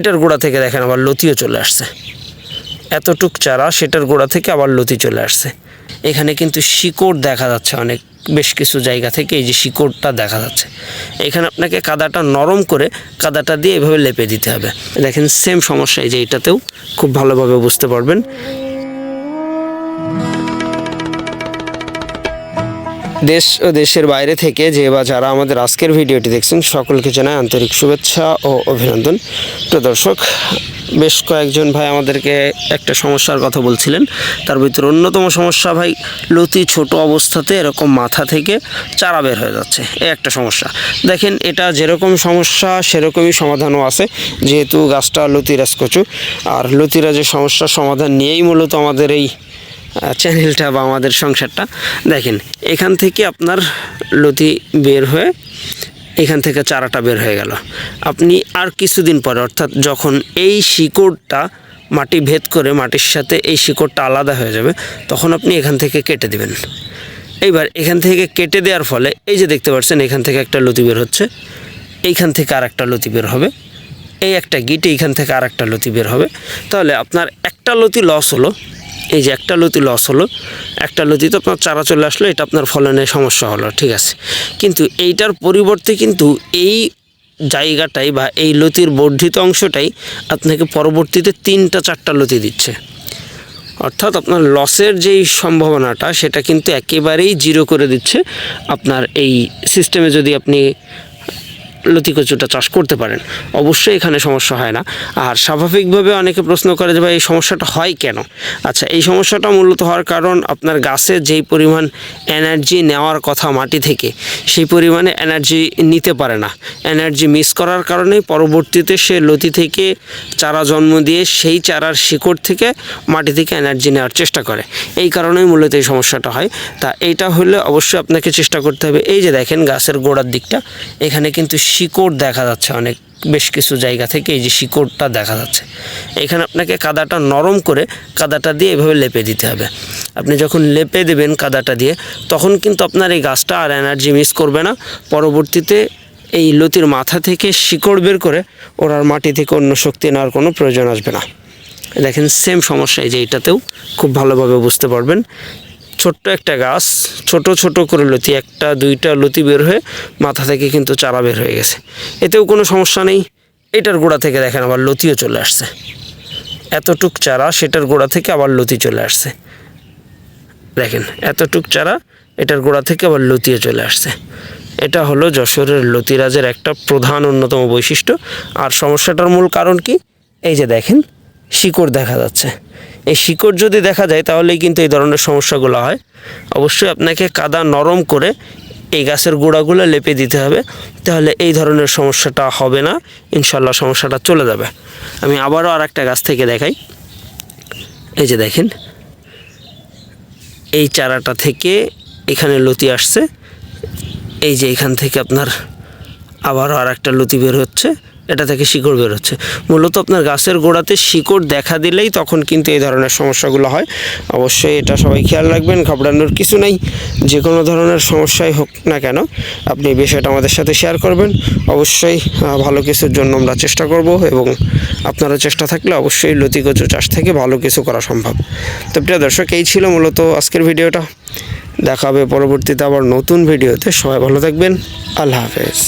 এটার গোড়া থেকে দেখেন আবার লতিও চলে আসছে। এতটুক চারা সেটার গোড়া থেকে আবার লতি চলে আসছে। এখানে কিন্তু শিকড় দেখা যাচ্ছে অনেক, বেশ কিছু জায়গা থেকে এই যে শিকড়টা দেখা যাচ্ছে। এখানে আপনাকে কাদাটা নরম করে কাদাটা দিয়ে এভাবে লেপে দিতে হবে। দেখেন সেম সমস্যা এই যে এটাতেও, খুব ভালোভাবে বুঝতে পারবেন। দেশ ও দেশের বাইরে থেকে যে বা যারা আমাদের আজকের ভিডিওটি দেখছেন, সকলকে জানাই আন্তরিক শুভেচ্ছা ও অভিনন্দন। প্রিয় দর্শক, বেশ কয়েকজন ভাই আমাদেরকে একটা সমস্যার কথা বলছিলেন। তার ভিতরে অন্যতম সমস্যা ভাই লতি ছোট অবস্থাতে এরকম মাথা থেকে চারা বের হয়ে যাচ্ছে। এ একটা সমস্যা। দেখেন, এটা যেরকম সমস্যা, সেরকমই সমাধানও আছে। যেহেতু গাছটা লতিরাজ কচু, আর লতিরাজের সমস্যার সমাধান নিয়েই মূলত আমাদের এই চ্যানেলটা বা আমাদের সংসারটা। দেখেন, এখান থেকে আপনার লতি বের হয়ে এখান থেকে চারাটা বের হয়ে গেল। আপনি আর কিছুদিন পরে, অর্থাৎ যখন এই শিকড়টা মাটি ভেদ করে মাটির সাথে এই শিকড়টা আলাদা হয়ে যাবে, তখন আপনি এখান থেকে কেটে দিবেন। এইবার এখান থেকে কেটে দেওয়ার ফলে, এই যে দেখতে পাচ্ছেন, এখান থেকে একটা লতি বের হচ্ছে। এইখান থেকে আর একটা লতি বের হবে। এই একটা গিট এইখান থেকে আর একটা লতি বের হবে। তাহলে আপনার একটা লতি লস হলো। এই যে একটা লতি লস হলো, একটা লতি তো আপনার চারা চলে আসলো, এটা আপনার ফলনের সমস্যা হলো, ঠিক আছে। কিন্তু এইটার পরিবর্তে কিন্তু এই জায়গাটাই বা এই লতির বর্ধিত অংশটাই আপনাকে পরবর্তীতে তিনটা, চারটা লতি দিচ্ছে। অর্থাৎ আপনার লসের যেই সম্ভাবনাটা, সেটা কিন্তু একেবারেই জিরো করে দিচ্ছে। আপনার এই সিস্টেমে যদি আপনি লতি কচুটা চাষ করতে পারেন। অবশ্যই এখানে সমস্যা হয় না। আর স্বাভাবিকভাবে অনেকে প্রশ্ন করে যে, ভাই, এই সমস্যাটা হয় কেন? আচ্ছা এই সমস্যাটা মূলত হওয়ার কারণ আপনার গাছে যেই পরিমাণ এনার্জি নেওয়ার কথা মাটি থেকে, সেই পরিমাণে এনার্জি নিতে পারে না। এনার্জি মিস করার কারণে পরবর্তীতে সে লতি থেকে চারা জন্ম দিয়ে সেই চারার শিকড় থেকে মাটি থেকে এনার্জি নেওয়ার চেষ্টা করে। এই কারণেই মূলত এই সমস্যাটা হয়। তা এইটা হলে অবশ্যই আপনাকে চেষ্টা করতে হবে। এই যে দেখেন গাছের গোড়ার দিকটা, এখানে কিন্তু শিকড় দেখা যাচ্ছে অনেক, বেশ কিছু জায়গা থেকে এই যে শিকড়টা দেখা যাচ্ছে। এখানে আপনাকে কাদাটা নরম করে কাদাটা দিয়ে এভাবে লেপে দিতে হবে। আপনি যখন লেপে দেবেন কাদাটা দিয়ে, তখন কিন্তু আপনার এই গাছটা আর এনার্জি মিস করবে না। পরবর্তীতে এই লতির মাথা থেকে শিকড় বের করে ওর মাটি থেকে অন্য শক্তি নেওয়ার কোনো প্রয়োজন আসবে না। দেখেন সেম সমস্যা এই যে এটাতেও খুব ভালোভাবে বুঝতে পারবেন। ছোট্ট একটা গাছ, ছোট ছোট করে লতি, একটা, দুইটা লতি বের হয়ে মাথা থেকে কিন্তু চারা বের হয়ে গেছে। এতেও কোনো সমস্যা নেই। এটার গোড়া থেকে দেখেন আবার লতিও চলে আসছে। এতটুক চারা সেটার গোড়া থেকে আবার লতি চলে আসছে। দেখেন, এতটুক চারা এটার গোড়া থেকে আবার লতিয়ে চলে আসছে। এটা হলো যশোরের লতিরাজের একটা প্রধান অন্যতম বৈশিষ্ট্য। আর সমস্যাটার মূল কারণ কি? এই যে দেখেন, শিকড় দেখা যাচ্ছে। এই শিকড় যদি দেখা যায়, তাহলেই কিন্তু এই ধরনের সমস্যাগুলো হয়। অবশ্যই আপনাকে কাদা নরম করে এই গাছের গোড়াগুলো লেপে দিতে হবে। তাহলে এই ধরনের সমস্যাটা হবে না। ইনশাল্লাহ সমস্যাটা চলে যাবে। আমি আবারও আর একটা গাছ থেকে দেখাই। এই যে দেখেন, এই চারাটা থেকে এখানে লতি আসছে। এই যে এখান থেকে আপনার আবারও আর একটা লতি বের হচ্ছে। এটা থেকে শিকড় বের হচ্ছে মূলত আপনার গাছের গোড়াতে শিকড় দেখা দিলেই তখন কিন্তু এই ধরনের সমস্যাগুলো হয়। অবশ্যই এটা সবাই খেয়াল রাখবেন, ঘাবড়ানোর কিছু নেই। যে কোনো ধরনের সমস্যাই হোক না কেন, আপনি বিষয়টা আমাদের সাথে শেয়ার করবেন। অবশ্যই ভালো কিছুর জন্য আমরা চেষ্টা করব এবং আপনারা চেষ্টা থাকলে অবশ্যই লতি কচু চাষ থেকে ভালো কিছু করা সম্ভব। তো প্রিয় দর্শক, এই ছিল মূলত আজকের ভিডিওটা। দেখা হবে পরবর্তীতে আবার নতুন ভিডিওতে। সবাই ভালো থাকবেন। আল্লাহ হাফেজ।